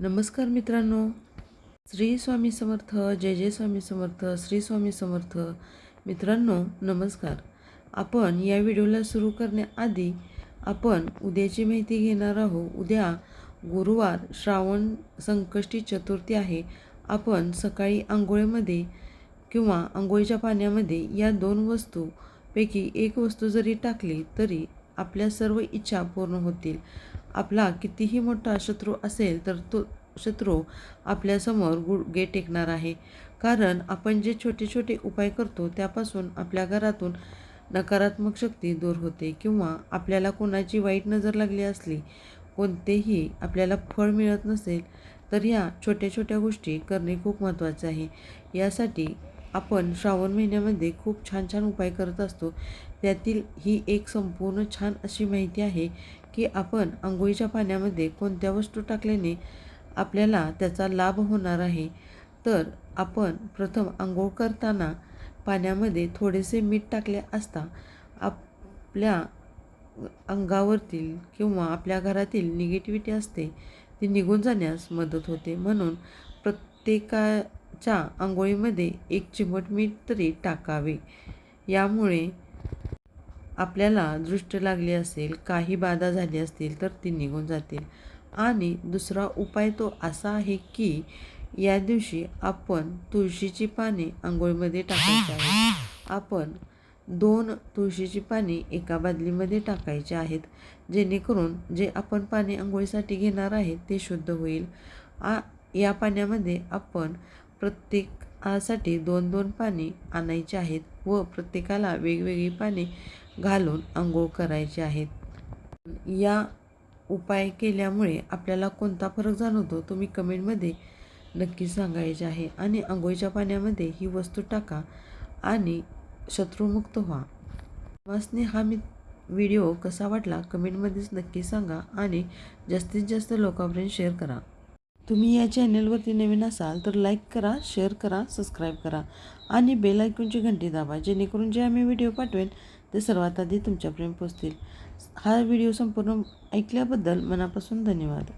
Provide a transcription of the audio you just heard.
नमस्कार मित्रांनो. श्री स्वामी समर्थ जय जय स्वामी समर्थ श्री स्वामी समर्थ. मित्रांनो नमस्कार. आपण या व्हिडिओला सुरू करण्याआधी आपण उद्याची माहिती घेणार आहोत. उद्या गुरुवार श्रावण संकष्टी चतुर्थी आहे. आपण सकाळी आंघोळीमध्ये किंवा आंघोळीच्या पाण्यामध्ये या दोन वस्तूपैकी एक वस्तू जरी टाकली तरी आपल्या सर्व इच्छा पूर्ण होतील. आपला कितीही मोठा शत्रू असेल तर तो शत्रू आपल्यासमोर गुडघे टेकणार आहे. कारण आपण जे छोटे छोटे उपाय करतो त्यापासून आपल्या घरातून नकारात्मक शक्ती दूर होते किंवा आपल्याला कोणाची वाईट नजर लागली असली कोणतेही आपल्याला फळ मिळत नसेल तर या छोट्या छोट्या गोष्टी करणे खूप महत्त्वाचे आहे. यासाठी आपण श्रावण महिन्यामध्ये खूप छान छान उपाय करत असतो. त्यातील ही एक संपूर्ण छान अशी माहिती आहे की आपण आंघोळीच्या पाण्यामध्ये कोणत्या वस्तू टाकल्याने आपल्याला त्याचा लाभ होणार आहे? तर आपण प्रथम आंघोळ करताना पाण्यामध्ये थोडेसे मीठ टाकले असता आपल्या अंगावरतील किंवा आपल्या घरातील निगेटिव्हिटी असते ती निघून जाण्यास मदत होते. म्हणून प्रत्येकाच्या आंघोळीमध्ये एक चिमट मीठ तरी टाकावे. यामुळे आपल्याला दृष्ट लागली असेल काही बाधा झाली असतील तर ती निघून जातील. आणि दुसरा उपाय तो असा आहे की या दिवशी आपण तुळशीची पाने आंघोळीमध्ये टाकायची आहेत. आपण दोन तुळशीची पाने एका बादलीमध्ये टाकायची आहेत जेणेकरून जे आपण पाणी आंघोळीसाठी घेणार आहे ते शुद्ध होईल. आ या पाण्यामध्ये आपण प्रत्येकासाठी दोन दोन पाणी आणायची आहेत व प्रत्येकाला वेगवेगळी पाने घालून आंघोळ करायची आहेत. या उपाय केल्यामुळे आपल्याला कोणता फरक जाणवतो तुम्ही कमेंटमध्ये नक्की सांगायचे आहे. आणि आंघोळीच्या पाण्यामध्ये ही वस्तू टाका आणि शत्रुमुक्त व्हा. वासने हा मी व्हिडिओ कसा वाटला कमेंटमध्येच नक्की सांगा आणि जास्तीत जास्त लोकांपर्यंत शेअर करा. तुम्ही या चॅनलवरती नवीन असाल तर लाईक करा शेअर करा सबस्क्राईब करा आणि बेल आयकॉनची घंटी दाबा जेणेकरून जे आम्ही व्हिडिओ पाठवेन ते सर्वात आधी तुमच्यापर्यंत पोचतील हा व्हिडिओ संपूर्ण ऐकल्याबद्दल मनापासून धन्यवाद.